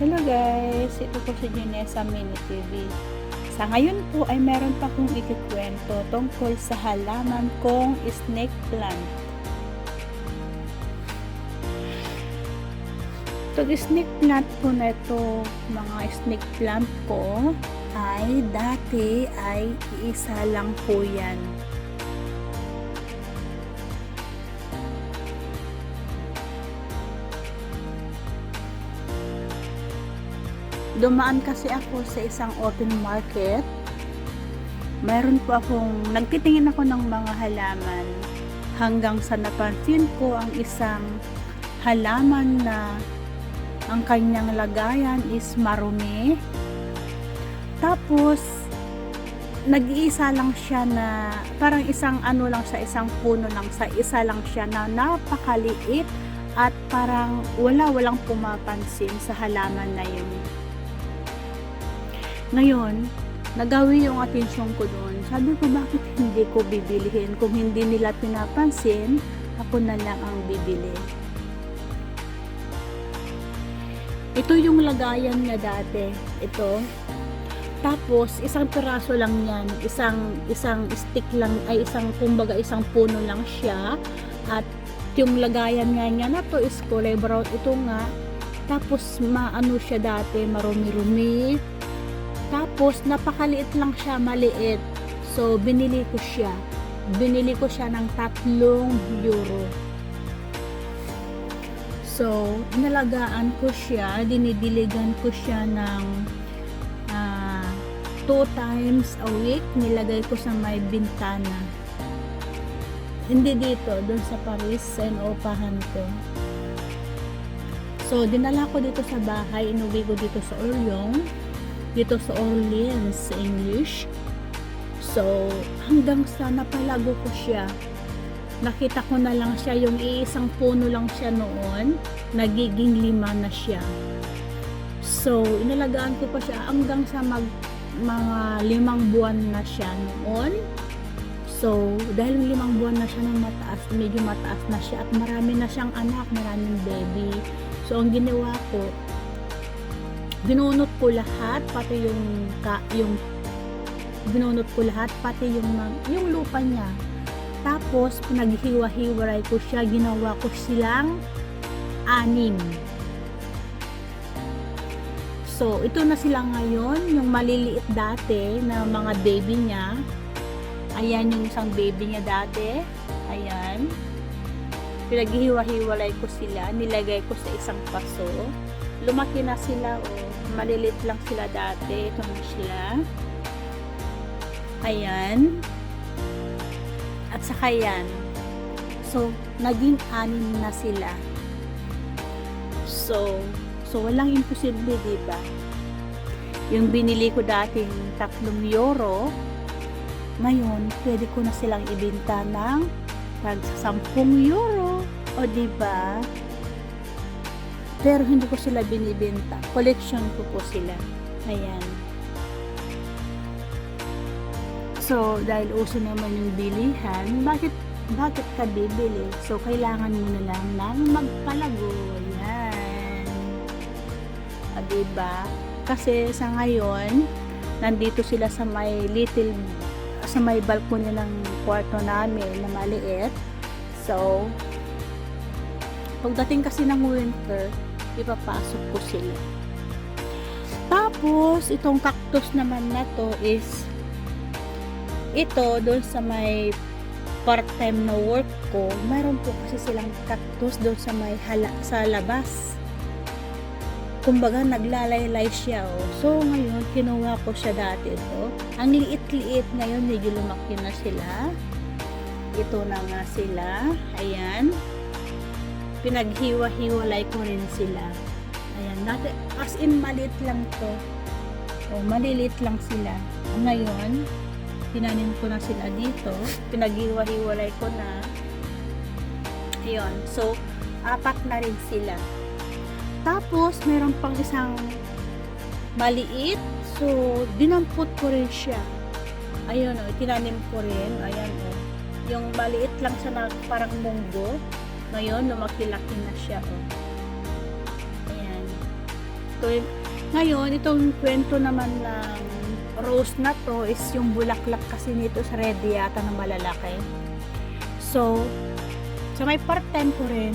Hello guys, ito po si Junessa Mini TV. Sa ngayon po ay meron pa kong ikikwento tungkol sa halaman kong snake plant. Itong snake plant po na ito, mga snake plant ko, ay dati ay iisa lang po yan. Dumaan kasi ako sa isang open market. Mayroon po akong, nagtitingin ako ng mga halaman hanggang sa napansin ko ang isang halaman na ang kanyang lagayan is marumi. Tapos, nag-iisa lang siya na parang isang ano lang sa isang puno lang sa isa lang siya na napakaliit at parang wala walang pumapansin sa halaman na yun. Ngayon, nagawi yung atensyon ko doon. Sabi ko, bakit hindi ko bibilihin? Kung hindi nila pinapansin, ako na lang ang bibili. Ito yung lagayan niya dati. Ito. Tapos, isang piraso lang yan. Isang, isang stick lang, ay isang, kumbaga, isang puno lang siya. At yung lagayan nga niya na to is kulay brown. Ito nga. Tapos, maano siya dati, marumi-rumi. Tapos, napakaliit lang siya, maliit. So, binili ko siya. Binili ko siya ng tatlong euro. So, inalagaan ko siya, dinidiligan ko siya ng ah, two times a week. Nilagay ko sa may bintana. Hindi dito, doon sa Paris, sa inuupahan ko. So, dinala ko dito sa bahay, inuwi ko dito sa Oryong dito sa Orleans sa English. So, hanggang sa napalago ko siya, nakita ko na lang siya, yung iisang puno lang siya noon, nagiging lima na siya. So, inalagaan ko pa siya hanggang sa mag, mga limang buwan na siya noon. So, dahil limang buwan na siya ng mataas, medyo mataas na siya at marami na siyang anak, maraming baby. So, ang ginawa ko, binunot ko lahat pati yung ka, yung binunot ko lahat pati yung yung lupa niya. Tapos pinaghiwa-hiwalay ko siya ginawa ko silang anim. So ito na sila ngayon yung maliliit dati na mga baby niya. Ayan yung isang baby niya dati. Ayan. Pinaghiwa-hiwalay ko sila nilagay ko sa isang paso lumaki na sila o malilit lang sila dati. Ito na sila ayan. At saka yan. So naging anim na sila. So so walang imposible di ba? Yung binili ko dating tatlong euro ngayon pwede ko na silang ibenta ng tag 10 euro. O di ba pero hindi ko sila binibenta. Collection ko po sila. Ayan. So, dahil uso naman yung bilihan, bakit bakit ka bibili? So, kailangan mo na lang ng magpalago. Ayan. O, diba? Kasi sa ngayon, nandito sila sa may little sa may balkony ng kwarto namin na maliit. So, pagdating kasi ng winter, ipapasok ko sila. Tapos, itong cactus naman na to is ito, doon sa may part-time na work ko, mayroon po kasi silang cactus doon sa may hala, sa labas. Kumbaga, naglalaylay siya. Oh. So, ngayon, kinuha ko siya dati ito. Ang liit-liit ngayon, medyo lumaki na sila. Ito na nga sila. Ayan pinaghiwa-hiwalay ko rin sila. Ayan, dati, as in maliit lang to. O, malilit lang sila. Ngayon, tinanim ko na sila dito. Pinaghiwa-hiwalay ko na. Ayun, so, apat na rin sila. Tapos, meron pang isang maliit. So, dinampot ko rin siya. Ayun, o, tinanim ko rin. Ayan, o. Yung maliit lang na parang munggo. Ngayon, lumaki-laki na siya, oh. Ayan. dito. Ngayon, itong kwento naman ng rose na to is yung bulaklak kasi nito sa red yata na malalaki. So, sa may part time ko rin,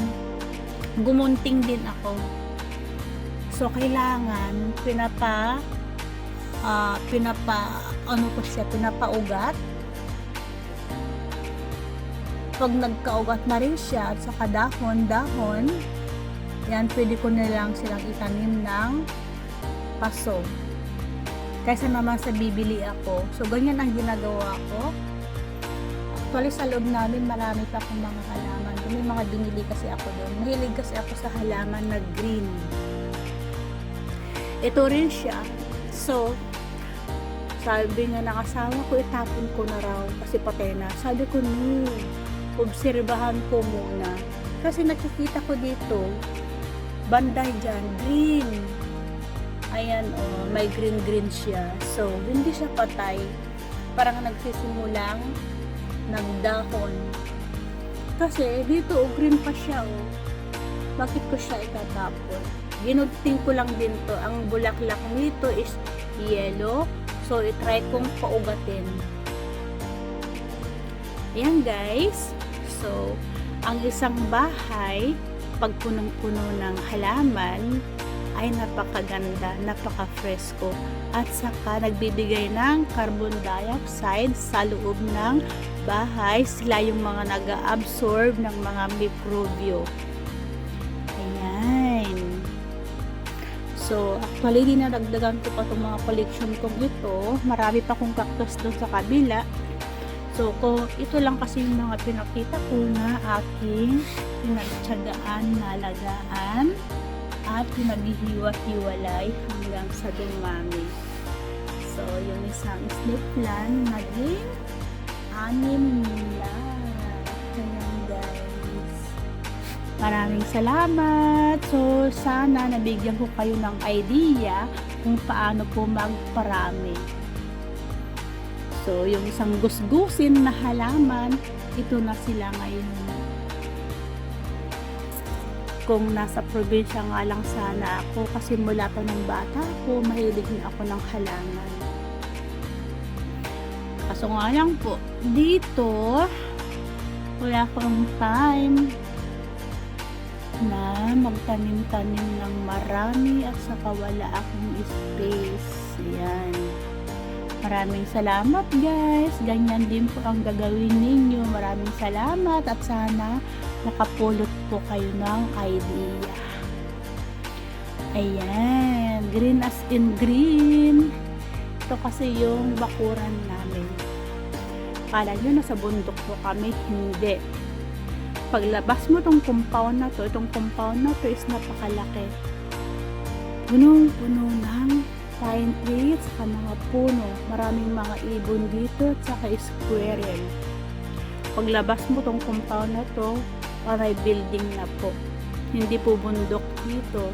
gumunting din ako. So, kailangan pinapa ah pinapa ano ko siya, pinapaugat. Pag nagkaugat na rin siya at saka dahon, dahon, yan, pwede ko na lang silang itanim ng paso. Kaysa naman sa bibili ako. So, ganyan ang ginagawa ko. Actually, sa loob namin, marami pa akong mga halaman. May mga binili kasi ako doon. Mahilig kasi ako sa halaman na green. Ito rin siya. So, sabi nga ng asawa ko, itapon ko na raw kasi patay. Sabi ko, no, obserbahan ko muna. Kasi nakikita ko dito, banday dyan, green. Ayan, oh, may green-green siya. So, hindi siya patay. Parang nagsisimulang nagdahon. Kasi dito, oh, green pa siya, oh. Bakit ko siya itatapon? Ginunting ko lang din to. Ang bulaklak nito is yellow. So, itry kong paugatin. Ayan, guys. So, ang isang bahay, pag punong-puno ng halaman, ay napakaganda, napaka-fresco, at saka nagbibigay ng carbon dioxide sa loob ng bahay. Sila yung mga nag-absorb ng mga mikrobyo. Ayan. So, actually, dinadagdagan ko pa itong mga collection kong ito. Marami pa kong cactus doon sa kabila. So, ko, ito lang kasi yung mga pinakita ko na aking pinagtsagaan, nalagaan, at pinaghihiwa-hiwalay hanggang sa dumami. So, yung isang snake plant, naging anim na. Ayan, guys. Maraming salamat. So, sana nabigyan ko kayo ng idea kung paano po magparami. So, yung isang gusgusin na halaman, ito na sila ngayon. Kung nasa probinsya nga lang sana ako kasi mula pa ng bata ako, mahilig na ako ng halaman. Kaso nga lang po, dito, wala akong time na magtanim-tanim ng marami at saka wala akong space. Yan. Maraming salamat guys. Ganyan din po ang gagawin ninyo. Maraming salamat at sana nakapulot po kayo ng idea. Ayan. Green as in green. Ito kasi yung bakuran namin. Kala nyo nasa bundok po kami. Hindi. Paglabas mo tong compound na to, itong compound na to is napakalaki. Punong-puno ng pine trees sa mga puno. Maraming mga ibon dito saka squirrel. Paglabas mo tong compound na to, paray building na po. Hindi po bundok dito.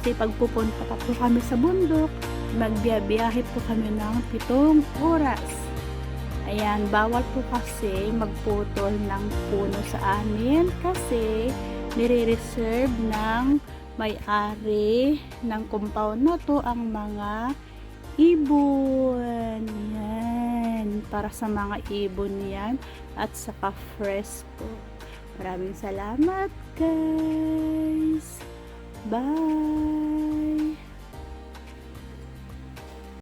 Kasi pag pupunta pa po kami sa bundok, magbiyabiyahe po kami ng pitong oras. Ayan, bawal po kasi magputol ng puno sa amin kasi nire-reserve ng may-ari ng compound na to ang mga ibon. Yan. Para sa mga ibon yan at saka fresco. Maraming salamat guys. Bye!